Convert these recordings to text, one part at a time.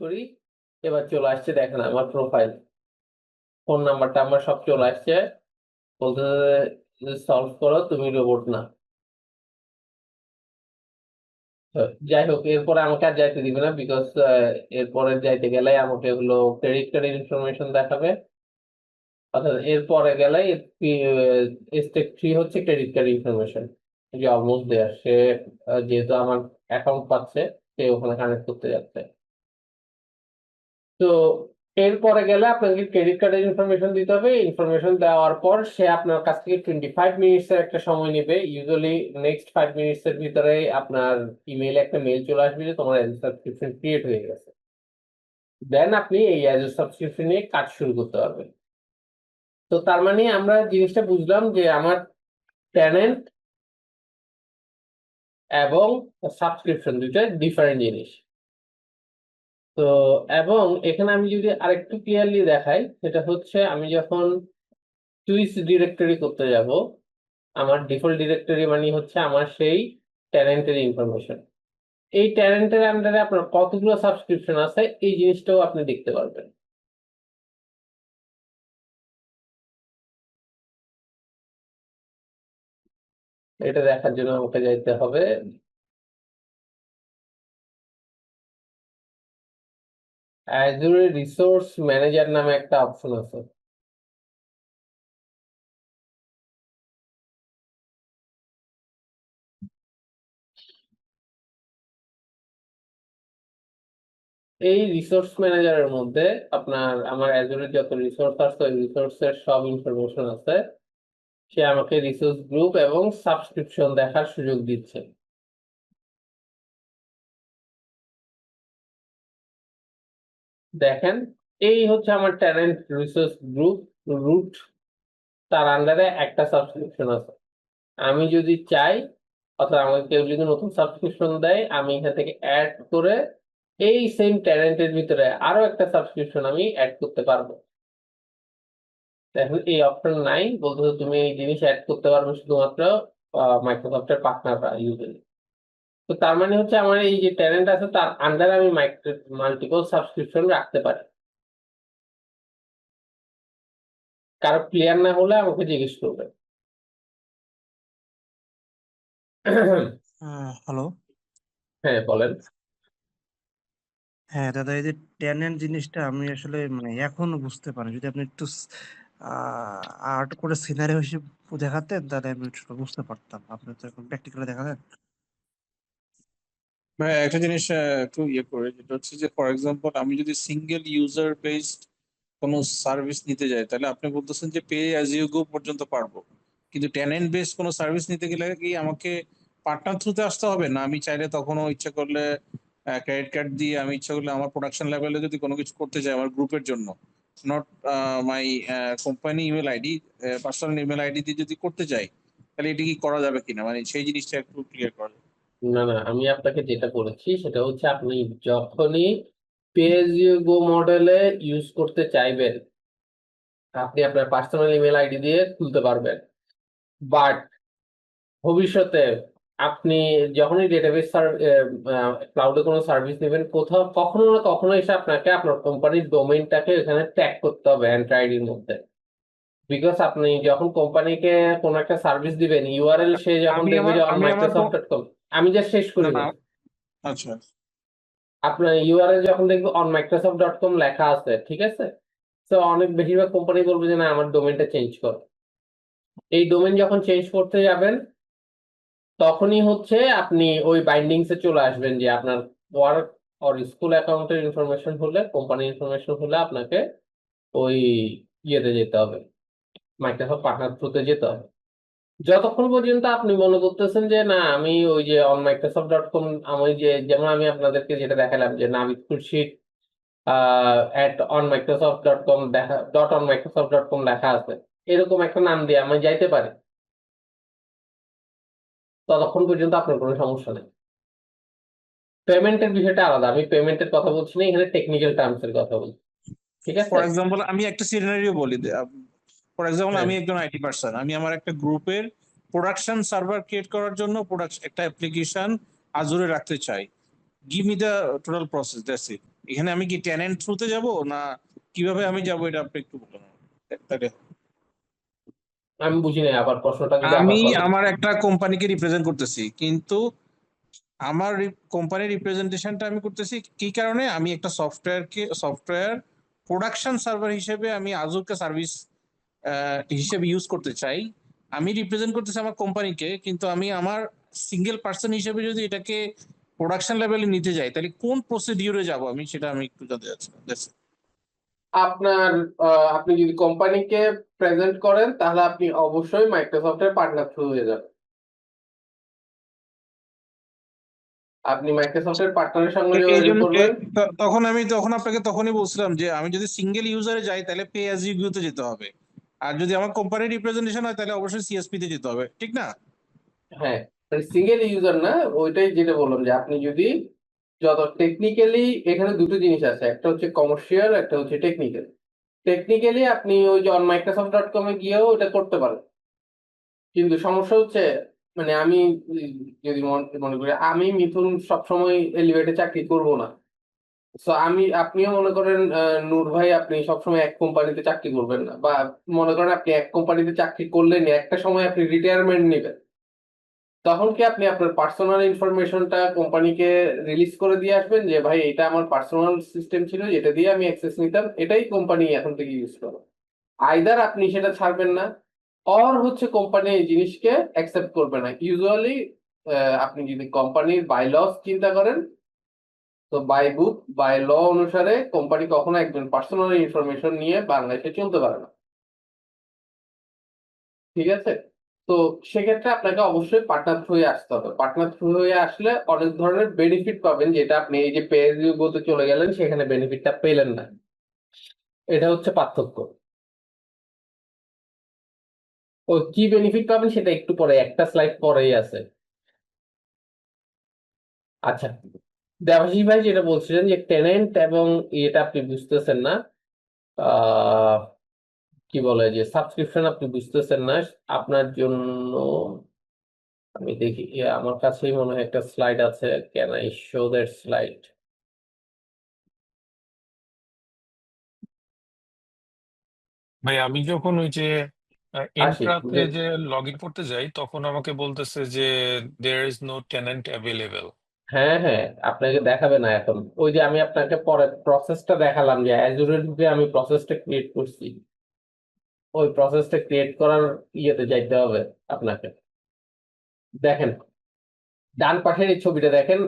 করি। এবার চলে আসছে দেখেন আমার প্রোফাইল ফোন নাম্বারটা আমার সব চলে আসছে। বলতে সলভ করো, তুমি রোবট না। যাই হোক, এরপরে আমাকে আর যাইতে দিবে না বিকজ এরপরে যাইতে গেলে আমাকে হলো ক্রেডিট কার্ডের ইনফরমেশন দেখাবে। অর্থাৎ এরপরে গেলে স্টেপ থ্রি হচ্ছে ক্রেডিট কার্ড ইনফরমেশন যে অলমোস্ট দেয়ার সে যেহেতু আমার অ্যাকাউন্ট পাচ্ছে, সে ওখানে কানেক্ট করতে যাচ্ছে। তো এরপরে গেলে আপনাকে ক্রেডিট কার্ডের ইনফরমেশন দিতে হবে। ইনফরমেশন দেওয়ার পর সে আপনার কাছ থেকে টোয়েন্টি ফাইভ মিনিটস এর একটা সময় নেবে। ইউজুয়ালি নেক্সট ফাইভ মিনিটস এর ভিতরে আপনার ইমেইলে একটা মেল চলে আসবে যে তোমার অ্যাজ সাবস্ক্রিপশন ক্রিয়েট হয়ে গেছে। দেন আপনি এই অ্যাজ সাবস্ক্রিপশন নিয়ে কাজ শুরু করতে পারবেন। তো তার মানে আমরা জিনিসটা বুঝলাম যে আমার ট্যানেন্ট এবং সাবস্ক্রিপশন দুইটা ডিফারেন্ট জিনিস। তো এবং এখানে আমি যদি আরেকটু ক্লিয়ারলি দেখাই, সেটা হচ্ছে আমি যখন চুইস ডিরেক্টরি করতে যাব, আমার ডিফল্ট ডিরেক্টরি মানে হচ্ছে আমার সেই ট্যালেন্টের ইনফরমেশন এই ট্যালেন্টের আন্ডারে আপনার কতগুলো সাবস্ক্রিপশন আছে, এই জিনিসটাও আপনি দেখতে পারবেন। এটা দেখার জন্য আমাকে যাইতে হবে। অ্যাজুরে রিসোর্স ম্যানেজার নামে একটা অপশন আছে। এই রিসোর্স ম্যানেজারের মধ্যে আপনার, আমার অ্যাজুরের যত রিসোর্স আছে, ওই রিসোর্সের সব ইনফরমেশন আছে। সে আমাকে রিসোর্স গ্রুপ এবং সাবস্ক্রিপশন দেখার সুযোগ দিচ্ছে। দেখেন, এই হচ্ছে আমার ট্যালেন্ট রিসোর্স গ্রুপ রুট তার আন্ডারে একটা সাবস্ক্রিপশন আছে। আমি যদি চাই, অর্থাৎ আমাকে কেউ যদি নতুন সাবস্ক্রিপশন দেয়, আমি এখান থেকে অ্যাড করে এই সেম ট্যালেন্টের ভিতরে আরও একটা সাবস্ক্রিপশন আমি অ্যাড করতে পারব। এখন এই অপশন নাই বলতে তুমি এই জিনিস অ্যাড করতে পারবে শুধুমাত্র মাইক্রোসফটের পার্টনাররা ইউজুয়ালি তো তার মানে হচ্ছে আমার এই যে ট্যালেন্ট আছে তার আন্ডারে আমি মাল্টিপল সাবস্ক্রিপশন রাখতে পারি। কারও ক্লিয়ার না হলে আমাকে জিজ্ঞেস করবে। হ্যালো হ্যাঁ বলেন। হ্যাঁ দাদা এই যে ট্যানেন্ট জিনিসটা আমি আসলে মানে এখনও বুঝতে পারি যদি আপনি একটু আর্ট করে সিনারি হিসেবে দেখাতেন তাহলে আমি বুঝতে পারতাম। আপনি তো এখন প্র্যাকটিক্যালি দেখালেন। ভাই একটা জিনিস একটু ইয়ে করে, যেটা হচ্ছে যে ফর এক্সাম্পল আমি যদি সিঙ্গেল ইউজার বেসড কোনো সার্ভিস নিতে যাই, তাহলে আপনি বলতেছেন যে পে অ্যাজ ইউ গো পর্যন্ত পারব। কিন্তু টেনেন্ট বেসড কোনো সার্ভিস নিতে গেলে কি আমাকে পার্টনার থ্রুতে আসতে হবে? না, আমি চাইলে তখনও ইচ্ছা করলে ক্রেডিট কার্ড দিয়ে আমি ইচ্ছা করলে আমার প্রোডাকশন লেভেলে যদি কোনো কিছু করতে চাই আমার গ্রুপের জন্য not my company email ID personal email ID দিয়ে যদি করতে চাই তাহলে এটি কি করা যাবে কিনা? মানে সেই জিনিসটা একটু ক্লিয়ার করা না না আমি আপনাকে যেটা বলেছি সেটা হচ্ছে আপনি যখনই পে এজ গো মডেলে ইউজ করতে চাইবেন আপনি আপনার পার্সোনাল ইমেল আইডি দিয়ে খুলতে পারবেন। বাট ভবিষ্যতে আপনি যখনই ডেটাবেস ক্লাউডে কোনো সার্ভিস নেবেন কোথাও কখনো না কখনো এসে আপনাকে আপনার কোম্পানির ডোমেনটাকে এখানে ট্যাগ করতে হবে এন্টার আইডির মধ্যে। বিকজ আপনি যখন কোম্পানিকে কোনো একটা সার্ভিস দিবেন ইউআরএল সে যখন আমি দেখবে আমার- যে অন আমি আমার মাইক্রোসফট ডট কম আমি জাস্ট শেষ করে না। আচ্ছা। আপনার ইউআরএল যখন দেখবে অন মাইক্রোসফট ডট কম লেখা আছে ঠিক আছে? তো অনেক বেশিরভাগ কোম্পানি বলবে যে না আমার ডোমেনটা চেঞ্জ করো। এই ডোমেন যখন চেঞ্জ করতে যাবেন তখনই হচ্ছে আপনি ওই বাইন্ডিংস এ চলে আসবেন যে আপনার ওয়ার্ক অর স্কুল অ্যাকাউন্টের ইনফরমেশন হলে কোম্পানি ইনফরমেশন হলে আপনাকে ওই ইয়েতে যেতে হবে মাইক্রোসফট পার্টনার থ্রুতে যেতে হবে। যতক্ষণ পর্যন্ত আপনি মনে করতেছেন যে, না, আমি ওই যে অন মাইক্রোসফট ডট কম আমি যে, যেমন আমি আপনাদেরকে যেটা দেখালাম যে, Naveed Khurshid at on Microsoft dot com দেখা dot on Microsoft dot com লেখা আছে। এরকম একটা নাম দিয়ে আমি যাইতে পারি। ততক্ষণ পর্যন্ত আপনার কোনো সমস্যা নেই। পেমেন্টের বিষয়টা আলাদা। আমি পেমেন্টের কথা বলছি না, এখানে টেকনিক্যাল টার্মস এর কথা বলছি। ঠিক আছে? ফর এক্সাম্পল আমি একটা সিনারিও বলি ফর এক্সাম্পল হ্যাঁ। আমি একজন আইটি পার্সন আমি আমার একটা গ্রুপের প্রোডাকশন সার্ভার ক্রিয়েট করার জন্য প্রোডাকশন একটা অ্যাপ্লিকেশন আজুরে রাখতে চাই। Give me the total process that's it এখানে আমি কি টেনেন্ট থ্রুতে যাব না কীভাবে আমি যাব এটা আপনি একটু বলুন। আমি বুঝি নাই আবার প্রশ্নটা আমি আমার একটা কোম্পানিকে রিপ্রেজেন্ট করতেছি কিন্তু আমার কোম্পানির রিপ্রেজেন্টেশনটা আমি করতেছি কি কারণে? আমি একটা সফটওয়্যারকে সফটওয়্যার প্রোডাকশন সার্ভার হিসেবে আমি আজুকে সার্ভিস হিসেবে ইউজ করতে চাই। আমি রিপ্রেজেন্ট করতেছি আমার কোম্পানিকে কিন্তু আমি আমার সিঙ্গেল পার্সন হিসেবে যদি এটাকে প্রোডাকশন লেভেলে নিতে যাই তাহলে কোন প্রসিডিউরে যাব আমি সেটা আমি একটু জানতে চাচ্ছিলাম আপনার আহ, আপনি যদি কোম্পানিকে প্রেজেন্ট করেন তাহলে আপনি অবশ্যই মাইক্রোসফটের পার্টনার থ্রু হয়ে যাবেন। আপনি মাইক্রোসফটের পার্টনারের সঙ্গে এই যোগাযোগ করবেন। তখন আমি তখন আপনাকে তখনই বলছিলাম যে আমি যদি সিঙ্গেল ইউজারে যাই তাহলে পে অ্যাজ ইউ তে যেতে হবে। আর যদি আমার কোম্পানির রিপ্রেজেন্টেশন হয়, তাহলে অবশ্যই সিএসপি তে যেতে হবে, ঠিক না? হ্যাঁ সিঙ্গেল ইউজার না, ওইটাই যেটা বললাম যে আপনি যদি যত টেকনিক্যালি এখানে দুটো জিনিস আছে, একটা হচ্ছে কমার্শিয়াল একটা হচ্ছে টেকনিক্যাল টেকনিক্যালি আপনি ওই যে অন মাইক্রোসফট ডট কমে গিয়েও এটা করতে পারেন। কিন্তু সমস্যা হচ্ছে মানে আমি যদি মনে করি, আমি মিথুন সবসময় এলিভেটে চাকরি করব না। সো আমি, আপনিও মনে করেন নূর ভাই, আপনি সবসময় এক কোম্পানিতে চাকরি করবেন না। বা মনে করেন, আপনি এক কোম্পানিতে চাকরি করলেন একটা সময় আপনি রিটায়ারমেন্ট নেবেন। তখন কি আপনি আপনার পার্সোনাল ইনফরমেশনটা কোম্পানিকে রিলিজ করে দিয়ে আসবেন যে, ভাই, এটা আমার পার্সোনাল সিস্টেম ছিল যেটা দিয়ে আমি অ্যাক্সেস নিতাম, এটাই কোম্পানি এখন থেকে ইউজ করো। আইদার আপনি সেটা ছাড়বেন না অর হচ্ছে কোম্পানি এই জিনিসকে অ্যাকসেপ্ট করবে না। ইউজুয়ালি আপনি যদি কোম্পানির বাই লস চিন্তা করেন তো বাই বুক বাই ল অনুসারে কোম্পানি কখনো একজন পার্সোনাল ইনফরমেশন নিয়ে বাংলাদেশে চলতে পারে না। ঠিক আছে? তো সেক্ষেত্রে আপনাকে অবশ্যই পার্টনার থ্রু হয়ে আসতে হবে। পার্টনার থ্রু হয়ে আসলে অনেক ধরনের বেনিফিট পাবেন যেটা আপনি এই যে পে গোতে চলে গেলেন, সেখানে বেনিফিটটা পেলেন না। এটা হচ্ছে পার্থক্য। ও কি বেনিফিট পাবেন সেটা একটু পরে, একটা স্লাইড পরেই আছে। আচ্ছা। দেবাশিস ভাই যেটা বলছিলেন যে টেনেন্ট এবং এটা আপনি বুঝতেছেন না কি বলে যে সাবস্ক্রিপশন আপনি বুঝতেছেন না আপনার জন্য আমি দেখি আমার কাছেই মনে হয় একটা স্লাইড আছে can I show that slide ভাই আমি যখন ওই যে ইন্ট্রাতে যে- যে লগ ইন করতে যাই তখন আমাকে বলতেছে যে there is no tenant available হ্যাঁ হ্যাঁ আপনাকে দেখাবে না এখন। ওই যে আমি আপনাকে পরে প্রসেসটা দেখালাম যে অ্যাজুরে ঢুকে আমি প্রসেসটা ক্রিয়েট করছি। ওই প্রসেসটা ক্রিয়েট করার ইয়েতে যাইতে হবে আপনাকে। দেখেন, ডান পাশের এই ছবিটা দেখেন,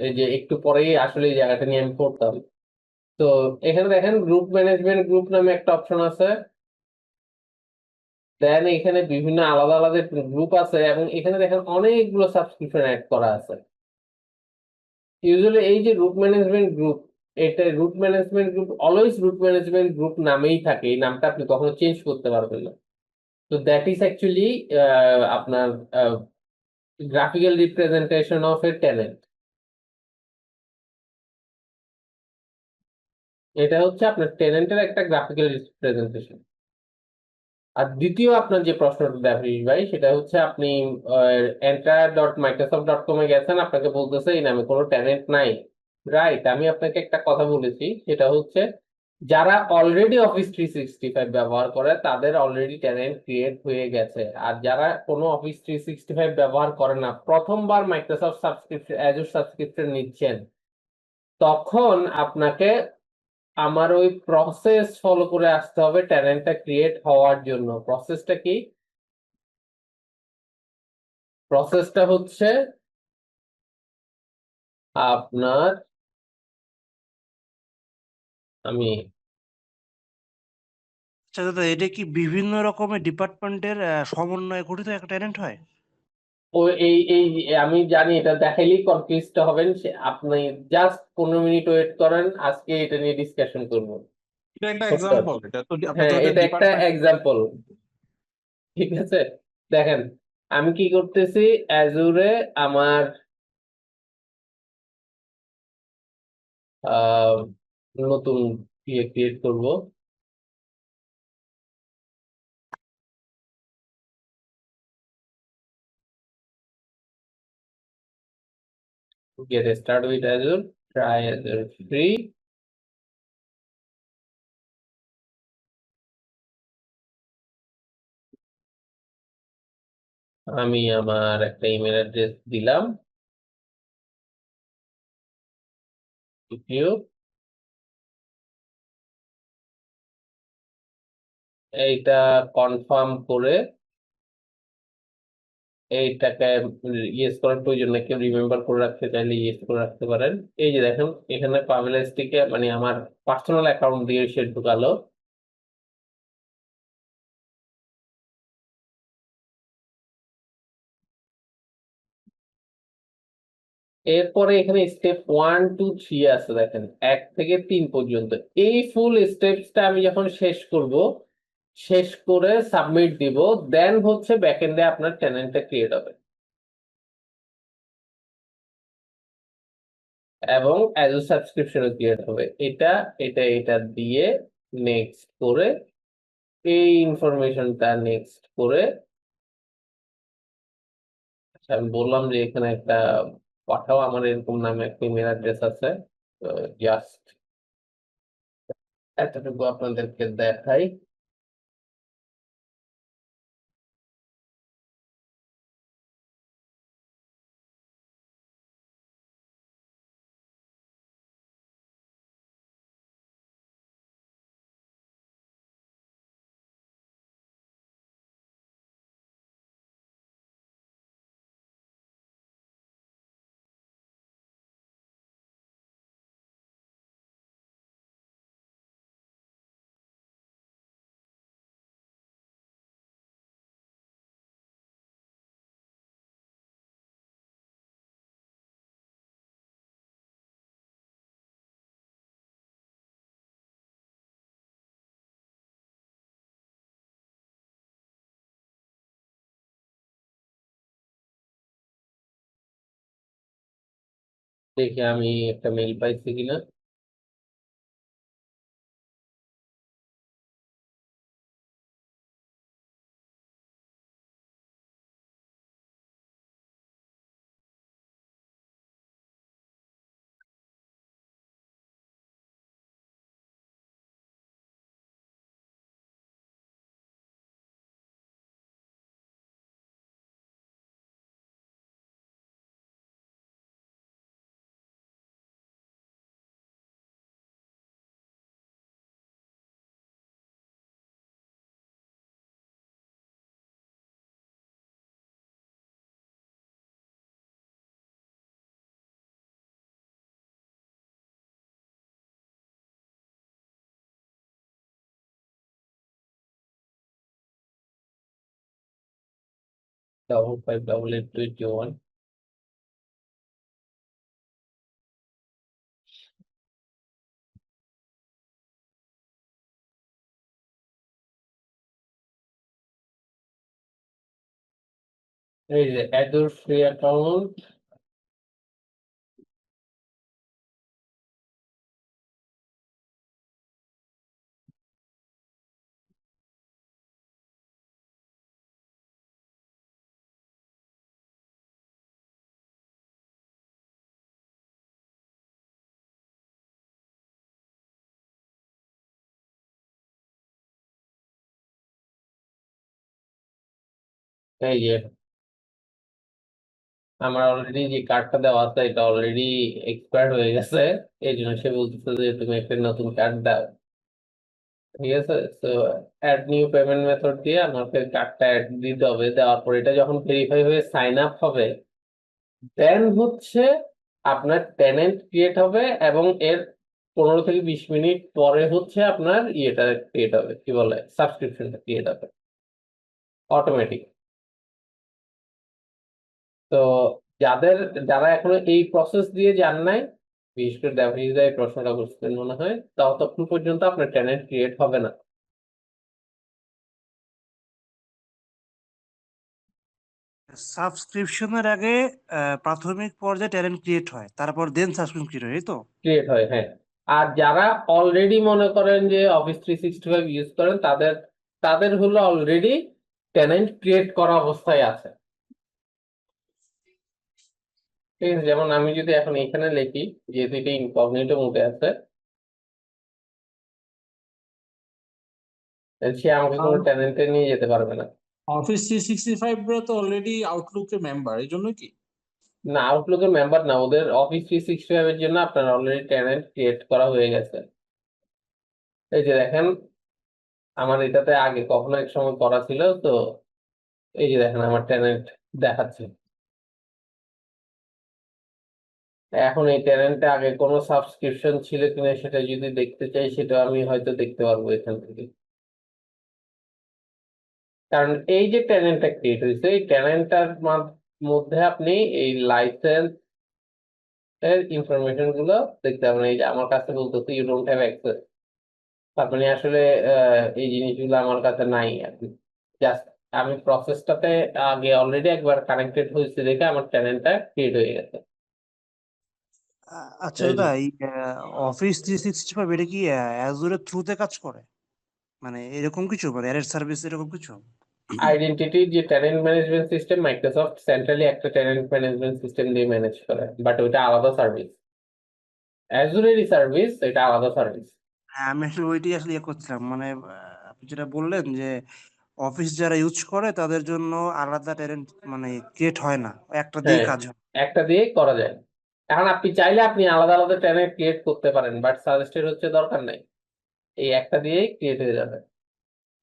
এই যে একটু পরেই আসলে এই জায়গাটা নিয়ে আমি পড়তাম তো এখানে দেখেন গ্রুপ ম্যানেজমেন্ট গ্রুপ নামে একটা অপশন আছে। দেন এখানে বিভিন্ন আলাদা আলাদা গ্রুপ আছে এবং এখানে দেখেন অনেকগুলো সাবস্ক্রিপশন অ্যাড করা আছে। ইউজুয়ালি এই যে রুট ম্যানেজমেন্ট গ্রুপ এটা root management group always root management group নামেই থাকে। এই নামটা আপনি কখনো চেঞ্জ করতে পারবেন না। তো দ্যাট ইজ অ্যাকচুয়ালি আপনার graphical representation of a talent এটা হচ্ছে আপনার ট্যালেন্টের একটা গ্রাফিক্যাল রিপ্রেজেন্টেশন আর দ্বিতীয় আপনার যে প্রশ্নটা দেখিস ভাই, সেটা হচ্ছে আপনি এন্টার ডট মাইক্রোসফট ডট কমে গেছেন, আপনাকে বলতেছে এই নামে কোনো ট্যালেন্ট নাই। রাইট আমি আপনাকে একটা কথা বলেছি, সেটা হচ্ছে যারা already Office three sixty five ব্যবহার করে, তাদের অলরেডি ট্যালেন্ট ক্রিয়েট হয়ে গেছে। আর যারা কোনো অফিস থ্রি সিক্সটি ফাইভ ব্যবহার করে না, প্রথমবার মাইক্রোসফট সাবস্ক্রিপশন অ্যাজুর সাবস্ক্রিপশন নিচ্ছেন, তখন আপনাকে আমার ওই প্রসেস ফলো করে আসতে হবে ট্যালেন্টটা ক্রিয়েট হওয়ার জন্য। প্রসেসটা কি? প্রসেসটা হচ্ছে আপনার আমি আচ্ছা দাদা, এটা কি বিভিন্ন রকমের ডিপার্টমেন্টের সমন্বয়ে গঠিত একটা ট্যালেন্ট হয়? ও এই এই আমি জানি এটা দেখাইলেই কনফিউজড হবেন আপনি জাস্ট পনেরো মিনিট ওয়েট করেন আজকে এটা নিয়ে ডিসকাশন করব। এটা একটা এক্সাম্পল এটা তো হ্যাঁ এটা একটা এক্সাম্পল ঠিক আছে? দেখেন আমি কি করতেছি অ্যাজুরে আমার আহ, নতুন ক্রিয়েট করব। Get started with Azure, try Azure free. আমি আমার একটা ইমেল অ্যাড্রেস দিলাম। এইটা কনফার্ম করে এইটাকে ইয়েস করার প্রয়োজন নেই। কেউ রিমেম্বার করে রাখতে চাইলে ইয়েস করে রাখতে পারেন। এই যে দেখেন, এখানে পাভেল এসটিকে মানে আমার পার্সোনাল অ্যাকাউন্ট দিয়ে সে ঢুকালো। এরপরে এখানে স্টেপ ওয়ান টু থ্রি আছে দেখেন। এক থেকে তিন পর্যন্ত। এই ফুল স্টেপসটা আমি যখন শেষ করব শেষ করে সাবমিট দিব দেন হচ্ছে ব্যাকএন্ডে আপনার টেনেন্টটা ক্রিয়েট হবে। এবং অ্যাজ এ সাবস্ক্রিপশনও ক্রিয়েট হবে। এটা এটা এটা দিয়ে নেক্সট করে এই ইনফরমেশনটা নেক্সট করে আচ্ছা, আমি বললাম যে এখানে একটা পাঠাও আমার এরকম নামে একটা ইমেল অ্যাড্রেস আছে। জাস্ট এতটুকু আপনাদেরকে দেখাই। দেখি আমি একটা মেল পাইছি কিনা। double five double eight twenty one এই যে Azure free account এই যে আমার অলরেডি যে কার্ডটা দেওয়া আছে, এটা অলরেডি এক্সপায়ার হয়ে গেছে। এই জন্য সে বলতেছে যে, তুমি একটা নতুন কার্ড দাও। ঠিক আছে? তো অ্যাড নিউ পেমেন্ট মেথড দিয়ে আমাকে কার্ডটা অ্যাড দিতে হবে। দেওয়ার পর এটা যখন ভেরিফাই হয়ে সাইন আপ হবে দেন হচ্ছে আপনার টেনেন্ট ক্রিয়েট হবে এবং এর পনেরো থেকে বিশ মিনিট পরে হচ্ছে আপনার ইয়েটা ক্রিয়েট হবে। কি বলে? সাবস্ক্রিপশনটা ক্রিয়েট হবে। অটোমেটিক তো যাদের যারা এখনও এই প্রসেস দিয়ে যান নাই বিশেষ করে ব্যবহারীরা এই প্রশ্নটা করছেন মনে হয় ততক্ষণ পর্যন্ত আপনার ট্যালেন্ট ক্রিয়েট হবে না। সাবস্ক্রিপশনের আগে প্রাথমিক পর্যায়ে ট্যালেন্ট ক্রিয়েট হয় তারপর দেন সাবস্ক্রিপশন ক্রিয়েট হয় তো? ক্রিয়েট হয় হ্যাঁ। আর যারা অলরেডি মনে করেন যে Office three sixty five use করেন তাদের তাদের হলো অলরেডি টেনেন্ট ক্রিয়েট করা অবস্থায় আছে। ঠিক আছে যেমন আমি যদি এখন এখানে লিখি যেহেতু এটা ইনকগনিটো মোডে আছে সে আমাকে কোনো ট্যালেন্টে নিয়ে যেতে পারবে না। অফিস থ্রি সিক্সটি ফাইভ তো অলরেডি আউটলুকের মেম্বার এই জন্য কি? না আউটলুকের মেম্বার না ওদের অফিস থ্রি সিক্সটি ফাইভ এর জন্য আপনার অলরেডি ট্যালেন্ট ক্রিয়েট করা হয়ে গেছে। এই যে দেখেন আমার এটাতে আগে কখনো এক সময় করা ছিল তো এই যে দেখেন আমার ট্যালেন্ট দেখাচ্ছে। এখন এই ট্যালেন্টে আগে কোনো সাবস্ক্রিপশন ছিল কিনা সেটা যদি দেখতে চাই, সেটা আমি হয়তো দেখতে পারব এখান থেকে। কারণ এই যে ট্যালেন্টটা ক্রিয়েট হয়েছে, এই ট্যালেন্টটার মধ্যে আপনি এই লাইসেন্স এর ইনফরমেশনগুলো দেখতে পাবেন এই যে আমার কাছে বলতেছে ইউ ডোন্ট হ্যাভ অ্যাক্সেস তার মানে আসলে এই জিনিসগুলো আমার কাছে নাই আর কি। জাস্ট আমি প্রসেসটাতে আগে অলরেডি একবার কানেক্টেড হয়েছে দেখে আমার চ্যানেলটা ক্রিয়েট হয়ে গেছে। আচ্ছা। দাদা এই অফিস থ্রি সিক্সটি ফাইভ এটা কি অ্যাজুরের থ্রুতে কাজ করে মানে এরকম কিছু মানে অ্যারেড সার্ভিস এরকম কিছু আইডেন্টিটি যে talent management system Microsoft centrally একটা ট্যালেন্ট ম্যানেজমেন্ট সিস্টেম দিয়ে ম্যানেজ করে বাট ওইটা আলাদা সার্ভিস অ্যাজুরেরই সার্ভিস এটা আলাদা সার্ভিস হ্যাঁ আমি আসলে ওইটাই আসলে ইয়ে করছিলাম মানে আপনি যেটা বললেন যে অফিস যারা ইউজ করে তাদের জন্য আলাদা ট্যালেন্ট মানে ক্রিয়েট হয় না একটা দিয়ে হ্যাঁ। কাজ হয় একটা দিয়ে করা যায় এখন আপনি চাইলে আপনি আলাদা আলাদা ট্যালেন্ট ক্রিয়েট করতে পারেন বাট সাজেস্টেড হচ্ছে দরকার নাই। এই একটা দিয়েই ক্রিয়েট হয়ে যাবে।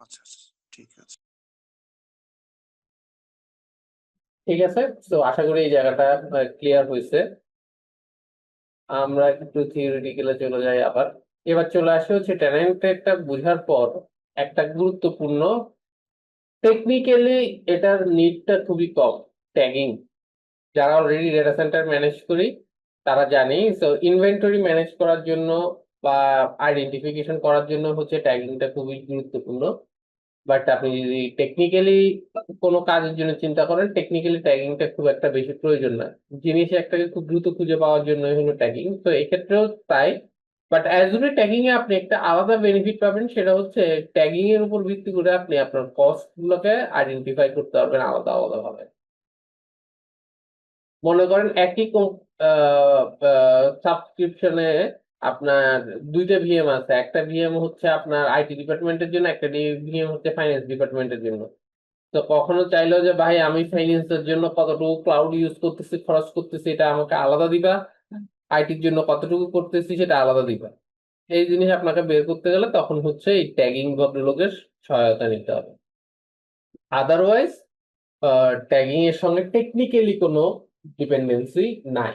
আচ্ছা আচ্ছা ঠিক আছে। ঠিক আছে? তো আশা করি এই জায়গাটা ক্লিয়ার হয়েছে। আমরা একটু থিওরিটিক্যালে চলে যাই আবার। এবার চলে আসে হচ্ছে ট্যালেন্টেডটা বোঝার পর একটা গুরুত্বপূর্ণ। টেকনিক্যালি এটার নিডটা খুবই কম ট্যাগিং যারা অলরেডি ডেটা সেন্টার ম্যানেজ করি তারা জানি সো ইনভেন্টরি ম্যানেজ করার জন্য বা আইডেন্টিফিকেশন করার জন্য হচ্ছে ট্যাগিংটা খুবই গুরুত্বপূর্ণ। বাট আপনি যদি টেকনিক্যালি কোনো কাজের জন্য চিন্তা করেন টেকনিক্যালি ট্যাগিংটা খুব একটা বেশি প্রয়োজন না। জিনিস একটাকে খুব দ্রুত খুঁজে পাওয়ার জন্যই হলো ট্যাগিং তো এক্ষেত্রেও তাই। বাট অ্যাজুরে ট্যাগিং এ আপনি একটা আলাদা বেনিফিট পাবেন, সেটা হচ্ছে ট্যাগিং এর উপর ভিত্তি করে আপনি আপনার কস্ট গুলোকে আইডেন্টিফাই করতে পারবেন আলাদা আলাদা ভাবে মনে করেন একই সাবস্ক্রিপশনে আপনার দুইটা ভিএম আছে। একটা ভিএম হচ্ছে আপনার আইটি ডিপার্টমেন্টের জন্য, একটা ভিএম হচ্ছে ফাইন্যান্স ডিপার্টমেন্টের জন্য। তো কখনো চাইলো যে, ভাই, আমি ফাইন্যান্সের জন্য কতটুকু ক্লাউড ইউজ করতেছি, খরচ করতেছি, এটা আমাকে আলাদা দিবা। আইটির জন্য কতটুকু করতেছি, সেটা আলাদা দিবা। এই জিনিস আপনাকে বের করতে গেলে তখন হচ্ছে এই ট্যাগিং ভদ্রলোকের সহায়তা নিতে হবে। আদারওয়াইজ ট্যাগিং এর সঙ্গে টেকনিক্যালি কোনো ডিপেন্ডেন্সি নাই।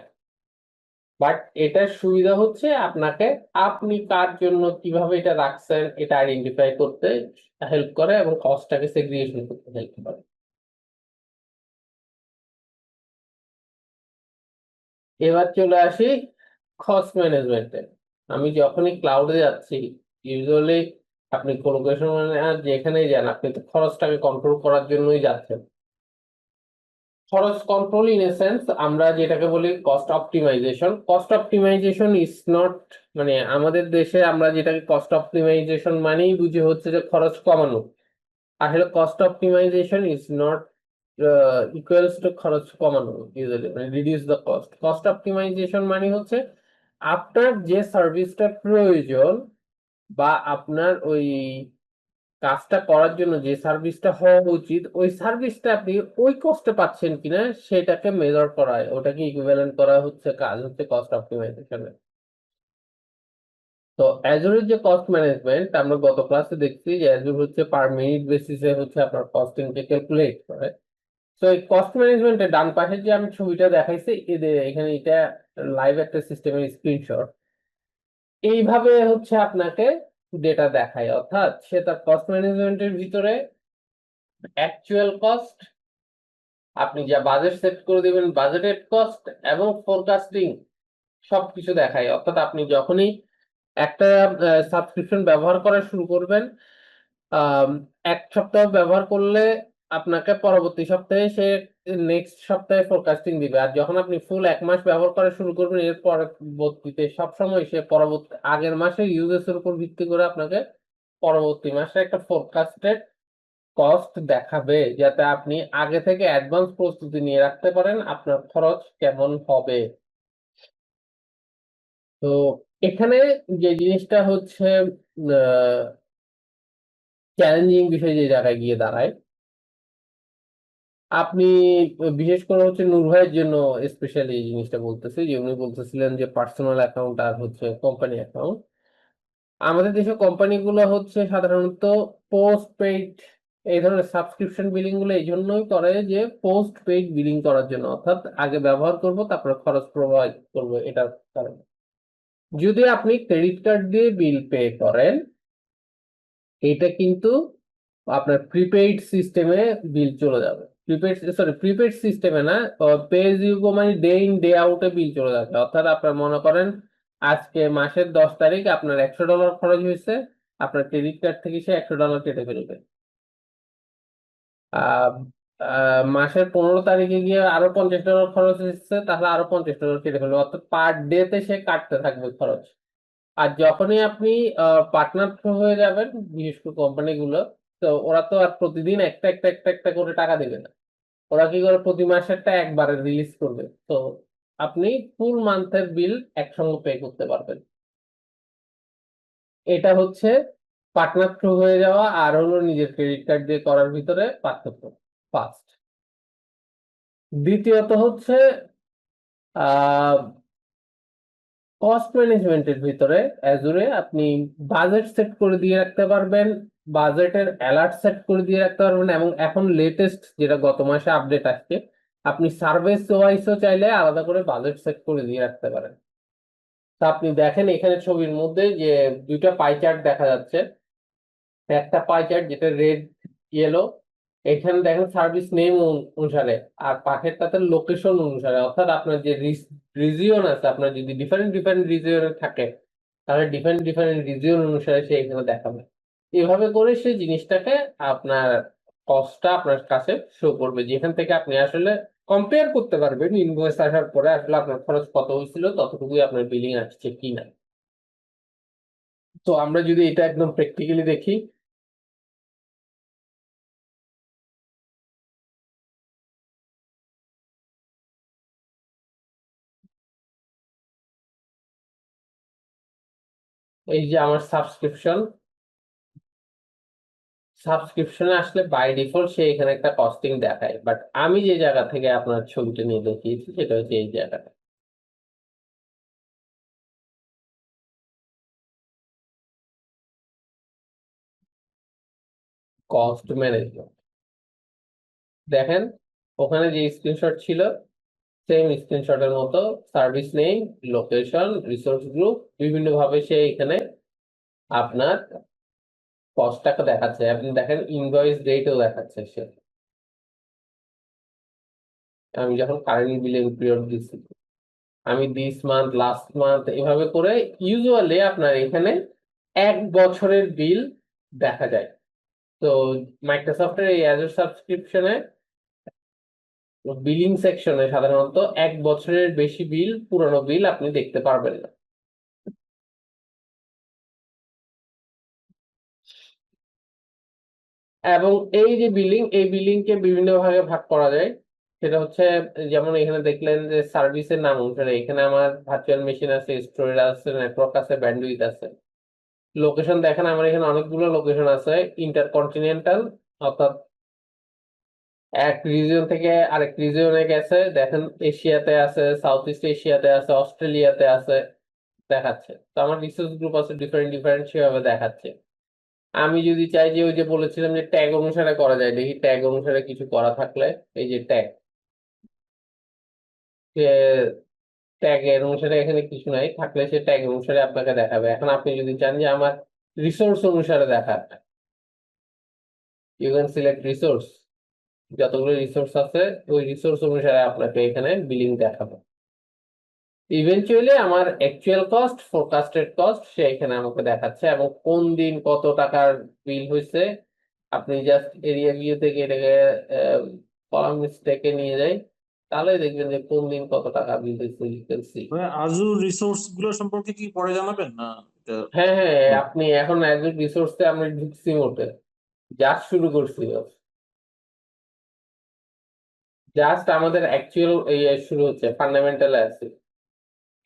বাট এটার সুবিধা হচ্ছে আপনাকে আপনি কার জন্য কীভাবে এটা রাখছেন, এটা আইডেন্টিফাই করতে হেল্প করে এবং কস্টটাকে সেগ্রিগেশন করতে হেল্প করে। এবার চলে আসি কস্ট ম্যানেজমেন্টে আমি যখনই ক্লাউডে যাচ্ছি ইউজুয়ালি আপনি কোলোকেশন মানে যেখানেই যান, আপনি তো খরচটাকে কন্ট্রোল করার জন্যই যাচ্ছেন। খরচ কন্ট্রোল ইন এ সেন্স আমরা যেটাকে বলি cost optimization cost optimization is not মানে আমাদের দেশে আমরা যেটাকে কস্ট অপটিমাইজেশন মানেই বুঝি হচ্ছে যে খরচ কমানো। আসলে cost optimization is not equals to খরচ কমানো ইউজুয়ালি মানে reduce the cost cost optimization মানে হচ্ছে আপনার যে সার্ভিসটা প্রয়োজন বা আপনার ওই কাজটা করার জন্য যে সার্ভিসটা হওয়া উচিত, ওই সার্ভিসটা আপনি ওই কস্টে পাচ্ছেন কিনা সেটাকে মেজার করা হয় ওটাকে ইকুইভ্যালেন্ট করা হচ্ছে কাজ, হচ্ছে কস্ট অপটিমাইজেশনের তো অ্যাজুরের যে কস্ট ম্যানেজমেন্ট আমরা গত ক্লাসে দেখছি যে অ্যাজুর হচ্ছে পার মিনিট বেসিসে হচ্ছে আপনার কস্টিংকে ক্যালকুলেট করে। তো এই কস্ট ম্যানেজমেন্টের ডান পাশে যে আমি ছবিটা দেখাইছি এদের এখানে এটা লাইভ একটা সিস্টেমের স্ক্রিনশট এইভাবে হচ্ছে আপনাকে ডেটা দেখায়, অর্থাৎ সে তার কস্ট ম্যানেজমেন্টের ভিতরে অ্যাকচুয়াল কস্ট আপনি যা বাজেট সেট করে দেবেন বাজেটেড কস্ট এবং ফোরকাস্টিং সব কিছু দেখায়। অর্থাৎ আপনি যখনই একটা সাবস্ক্রিপশন ব্যবহার করা শুরু করবেন এক সপ্তাহ ব্যবহার করলে আপনাকে পরবর্তী সপ্তাহে সে নেক্সট সপ্তাহে ফোরকাস্টিং দিবে। আর যখন আপনি ফুল এক মাস ব্যবহার করা শুরু করবেন, এর পরবর্তীতে সবসময় সে পরবর্তী, আগের মাসে মাসের ইউজেসের উপর ভিত্তি করে আপনাকে পরবর্তী মাসে একটা ফোরকাস্টেড কস্ট দেখাবে, যাতে আপনি আগে থেকে অ্যাডভান্স প্রস্তুতি নিয়ে রাখতে পারেন, আপনার খরচ কেমন হবে। তো এখানে যে জিনিসটা হচ্ছে চ্যালেঞ্জিং বিষয় যে জায়গায় গিয়ে দাঁড়ায় আপনি, বিশেষ করে হচ্ছে নূর ভাইয়ের জন্য স্পেশালি এই জিনিসটা বলতেছি যে উনি বলতেছিলেন যে পার্সোনাল অ্যাকাউন্ট আর হচ্ছে কোম্পানি অ্যাকাউন্ট আমাদের দেশে কোম্পানিগুলো হচ্ছে সাধারণত পোস্ট পেইড এই ধরনের সাবস্ক্রিপশন বিলিংগুলো এই জন্যই করে যে পোস্ট পেইড বিলিং করার জন্য। অর্থাৎ আগে ব্যবহার করব, তারপরে খরচ প্রোভাইড করব, এটার কারণে। যদি আপনি ক্রেডিট কার্ড দিয়ে বিল পে করেন, এটা কিন্তু আপনার প্রিপেইড সিস্টেমে বিল চলে যাবে। প্রিপেইড সরি প্রিপেইড সিস্টেমে না ইউ গো মানে ডে ইন ডে বিল চলে অর্থাৎ আপনার মনে করেন আজকে মাসের দশ তারিখ, আপনার একশো ডলার খরচ হয়েছে, আপনার ক্রেডিট কার্ড থেকে সে একশো ডলার কেটে ফেলবে। মাসের পনেরো তারিখে গিয়ে আরও পঞ্চাশ ডলার খরচ হচ্ছে তাহলে আরও পঞ্চাশ ডলার কেটে ফেলবে। অর্থাৎ পার ডে তে সে কাটতে থাকবে খরচ। আর যখনই আপনি পার্টনার হয়ে যাবেন, বিশেষ করে কোম্পানিগুলো তো ওরা তো আর প্রতিদিন একটা একটা একটা একটা করে টাকা দেবে না। ওরা কি করে? প্রতি মাসেরটা একবারে রিলিজ করবে। তো আপনি ফুল মান্থের বিল একসঙ্গে পে করতে পারবেন। এটা হচ্ছে পার্টনার থ্রু হয়ে যাওয়া আর হলো নিজের ক্রেডিট কার্ড দিয়ে করার ভিতরে পার্থক্য ফার্স্ট দ্বিতীয়ত হচ্ছে কস্ট ম্যানেজমেন্টের ভিতরে অ্যাজুরে আপনি বাজেট সেট করে দিয়ে রাখতে পারবেন বাজেটের অ্যালার্ট সেট করে দিয়ে রাখতে পারবেন এবং এখন লেটেস্ট যেটা গত মাসে আপডেট আসছে, আপনি সার্ভিস ওয়াইজও চাইলে আলাদা করে বাজেট সেট করে দিয়ে রাখতে পারেন। তা আপনি দেখেন এখানে ছবির মধ্যে যে দুইটা পাই চার্ট দেখা যাচ্ছে। একটা পাই চার্ট যেটা রেড ইয়েলো এখানে দেখেন সার্ভিস নেম অনুসারে, আর পাশেরটাতে লোকেশন অনুসারে। অর্থাৎ আপনার যে রিজিয়ন আছে, আপনার যদি ডিফারেন্ট ডিফারেন্ট রিজিয়নে থাকে, তাহলে ডিফারেন্ট ডিফারেন্ট রিজিয়ন অনুসারে সে এখানে দেখাবে। এভাবে করে সে জিনিসটাকে আপনার কস্টটা আপনার কাছে শো করবে। যেখান থেকে আপনি আসলে কম্পেয়ার করতে পারবেন ইনভয়েস আসার পরে আসলে আপনার খরচ কত হয়েছিল, ততটুকুই আপনার বিলিং আসছে কিনা। তো আমরা যদি এটা একদম প্র্যাকটিক্যালি দেখি এই যে আমার সাবস্ক্রিপশন সাবস্ক্রিপশনে আসলে বাই ডিফল্ট সে এখানে একটা কস্টিং দেখায় বাট আমি যে জায়গা থেকে আপনার ছবিটা নিয়ে দেখিয়েছি সেটা হচ্ছে এই জায়গাটা। কস্ট ম্যানেজমেন্ট দেখেন, ওখানে যে স্ক্রিনশট ছিল সেম স্ক্রিনশটের মতো service name location resource group বিভিন্ন ভাবে সে এখানে আপনার কস্টটাকে দেখাচ্ছে। আপনি দেখেন ইনভয়েস ডেটও দেখাচ্ছে সে। আমি যখন কারেন্ট বিলিং পিরিয়ড দিচ্ছি আমি দিস মান্থ লাস্ট মান্থ এভাবে করে ইউজুয়ালি আপনার এখানে এক বছরের বিল দেখা যায়। তো মাইক্রোসফটের এই অ্যাজুর সাবস্ক্রিপশনে বিলিং সেকশনে সাধারণত এক বছরের বেশি বিল পুরনো বিল আপনি দেখতে পারবেন না। এবং এই যে বিলিং এই বিলিং কে বিভিন্ন ভাগে ভাগ করা যায়। সেটা হচ্ছে, যেমন এখানে দেখলেন যে সার্ভিসের নাম অনুসারে এখানে আমার ভার্চুয়াল মেশিন আছে স্টোরেজ আছে নেটওয়ার্ক আছে ব্যান্ডউইথ আছে। লোকেশন দেখেন, আমার এখানে অনেকগুলো লোকেশন আছে। ইন্টারকন্টিনেন্টাল অর্থাৎ এক রিজিয়ন থেকে আরেক রিজিয়নে গেছে। দেখেন, এশিয়াতে আছে সাউথ ইস্ট এশিয়াতে আছে অস্ট্রেলিয়াতে আছে, দেখাচ্ছে। তো আমার রিসোর্স গ্রুপ আছে ডিফারেন্ট ডিফারেন্ট সেভাবে দেখাচ্ছে। আমি যদি চাই যে ওই যে বলেছিলাম যে ট্যাগ অনুসারে করা যায়, দেখি ট্যাগ অনুসারে কিছু করা থাকলে, এই যে ট্যাগ ট্যাগ এর অনুসারে এখানে কিছু নাই, থাকলে সে ট্যাগ অনুসারে আপনাকে দেখাবে। এখন আপনি যদি চান যে আমার রিসোর্স অনুসারে দেখাবে ইউ ক্যান সিলেক্ট রিসোর্স যতগুলো রিসোর্স আছে ওই রিসোর্স অনুসারে আপনাকে এখানে বিলিং দেখাবে। ইভেনচুয়ালি আমার অ্যাকচুয়াল কস্ট ফোরকাস্টেড কস্ট সে এখানে আমাকে দেখাচ্ছে এবং কোন দিন কত টাকার বিল হয়েছে আপনি জাস্ট এরিয়া ভিউ থেকে এটাকে কলাম থেকে নিয়ে যাই তাহলে দেখবেন যে কোন দিন কত টাকা বিল হয়েছে ইউ ক্যান সি আজুর রিসোর্সগুলো সম্পর্কে কি পরে জানাবেন না হ্যাঁ হ্যাঁ আপনি এখন অ্যাজ রিসোর্সে আমরা ঢুকছি মোটে। জাস্ট শুরু করছি জাস্ট আমাদের অ্যাকচুয়াল শুরু হচ্ছে ফান্ডামেন্টাল আছে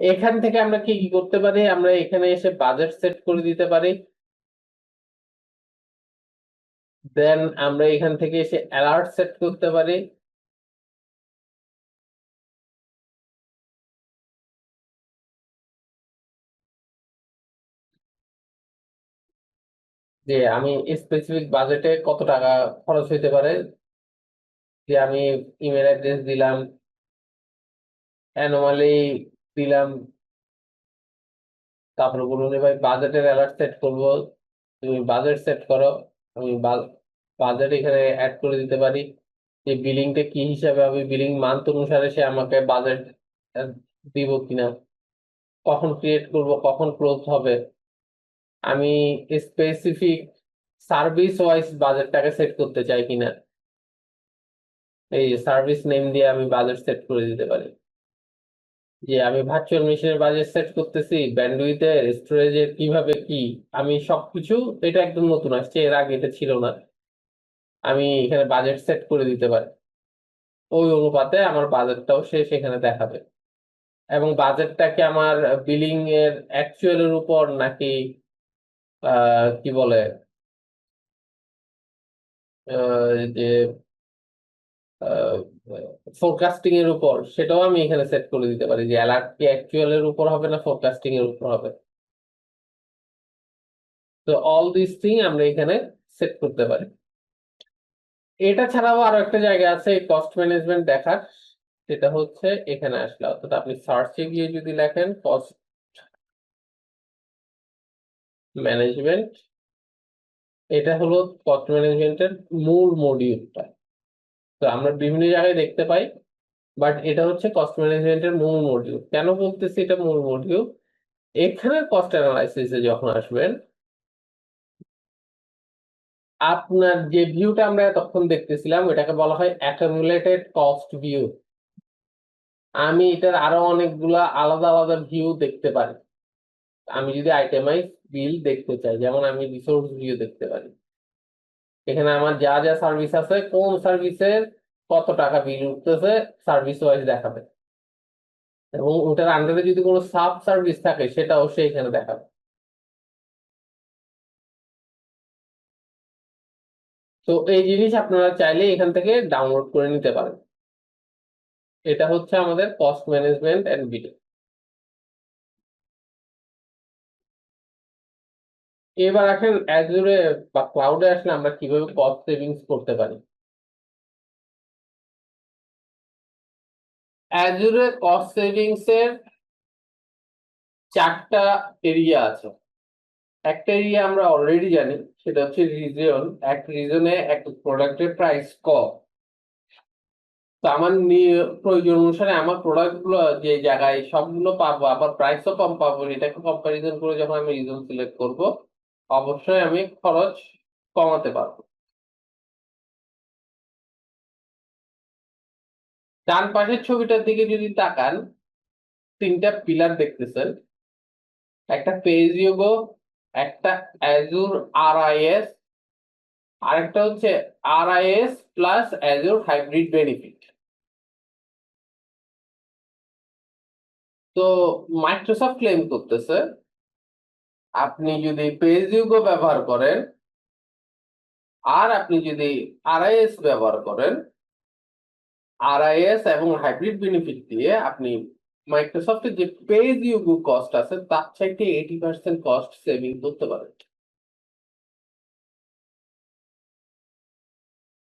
এখান থেকে আমরা কি কি করতে পারি? আমরা এখানে এসে বাজেট সেট করে দিতে পারি। দেন আমরা এখান থেকে এসে অ্যালার্ট সেট করতে পারি। যে আমি স্পেসিফিক বাজেটে কত টাকা খরচ হইতে পারে? যে আমি ইমেল অ্যাড্রেস দিলাম অ্যানোমালি দিলাম, তারপরে বলুন ভাই বাজেটের অ্যালার্ট সেট করব, তুমি বাজেট সেট করো, আমি বাজেট এখানে অ্যাড করে দিতে পারি। যে বিলিংটা কি হিসাবে হবে বিলিং মান্থ অনুসারে সে আমাকে বাজেট দিব কিনা, কখন ক্রিয়েট করব, কখন ক্লোজ হবে। আমি স্পেসিফিক সার্ভিস ওয়াইজ বাজেটটাকে সেট করতে চাই কিনা। এই সার্ভিস নেম দিয়ে আমি বাজেট সেট করে দিতে পারি। যে আমি ভার্চুয়াল মেশিনের বাজেট সেট করতেছি ব্যান্ডউইথের স্টোরেজের কীভাবে কি, আমি সবকিছু এটা একদম নতুন আসছে, এর আগে এটা ছিল না। আমি এখানে বাজেট সেট করে দিতে পারি। ওই অনুপাতে আমার বাজেটটাও সে সেখানে দেখাবে। এবং বাজেটটাকে আমার বিলিং এর অ্যাকচুয়ালের উপর নাকি কি বলে যে ফোরকাস্টিং এর উপর, সেটাও আমি এখানে সেট করে দিতে পারি যে অ্যালার্ট কি অ্যাকচুয়াল এর উপর হবে না ফোরকাস্টিং এর উপর হবে। তো অল দিস থিং আমরা এখানে সেট করতে পারি। এটা ছাড়াও আরও একটা জায়গা আছে কস্ট ম্যানেজমেন্ট দেখার, সেটা হচ্ছে এখানে আসলে। অর্থাৎ আপনি সার্চে গিয়ে যদি লেখেন কস্ট ম্যানেজমেন্ট এটা হলো কস্ট ম্যানেজমেন্টের মূল মডিউলটা তো আমরা বিভিন্ন জায়গায় দেখতে পাই বাট এটা হচ্ছে কস্ট ম্যানেজমেন্টের মূল মডিউল কেন বলতেছি এটা মূল মডিউল এখানে কস্ট অ্যানালাইসিসে যখন আসবেন, আপনার যে ভিউটা আমরা এতক্ষণ দেখতেছিলাম, এটাকে বলা হয় অ্যাকুমুলেটেড কস্ট ভিউ আমি এটার আরও অনেকগুলা আলাদা আলাদা ভিউ দেখতে পারি। আমি যদি আইটেমাইজ বিল দেখতে চাই, যেমন আমি রিসোর্স ভিউ দেখতে পারি। এখানে আমার যা যা সার্ভিস আছে, কোন সার্ভিসের কত টাকা বিল উঠতেছে সার্ভিস ওয়াইজ দেখাবে। এবং ওটার আন্ডারে যদি কোনো সাব সার্ভিস থাকে, সেটাও সে এখানে দেখাবে। তো এই জিনিস আপনারা চাইলে এখান থেকে ডাউনলোড করে নিতে পারেন। এটা হচ্ছে আমাদের কস্ট ম্যানেজমেন্ট এন্ড বিলিং এবার আসেন অ্যাজুরে বা ক্লাউডে আসলে আমরা কীভাবে কস্ট সেভিংস করতে পারি? অ্যাজুরে কস্ট সেভিংস এর চারটা এরিয়া আছে। একটা এরিয়া আমরা অলরেডি জানি, সেটা হচ্ছে রিজন এক রিজনে একটা প্রোডাক্টের প্রাইস কম। তো আমার প্রয়োজন অনুসারে আমার প্রোডাক্টগুলো যে জায়গায় সবগুলো পাবো, আবার প্রাইসও কম পাবো, এটাকে কম্পারিজন করে যখন আমি রিজন সিলেক্ট করব অবশ্যই আমি খরচ কমাতে পারব। ডান পাশের ছবিটার দিকে যদি তাকান, তিনটা পিলার দেখতেছেন। একটা পেজিওগো একটা অ্যাজুর আরআইএস আরেকটা হচ্ছে RIS plus Azure hybrid benefit তো মাইক্রোসফট ক্লেম করতেছে আপনি যদি পেজিওগো ব্যবহার করেন, আর আপনি যদি আরআইএস ব্যবহার করেন, আরআইএস এবং হাইব্রিড বেনিফিট দিয়ে আপনি মাইক্রোসফটের যে পেজ ইউগো কস্ট আছে, তার চাইতে এইটি পার্সেন্ট কস্ট সেভিং করতে পারেন।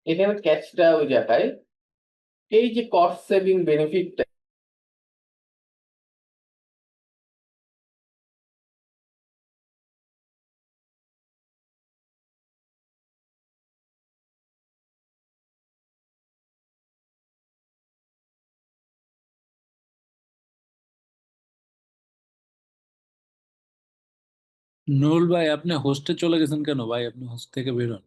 এখানে ক্যাচটা ওই জায়গায়। এই যে কস্ট সেভিং বেনিফিটটা নুরুল ভাই আপনি হোস্টে চলে গেছেন কেন? ভাই আপনি হোস্ট থেকে বেরোন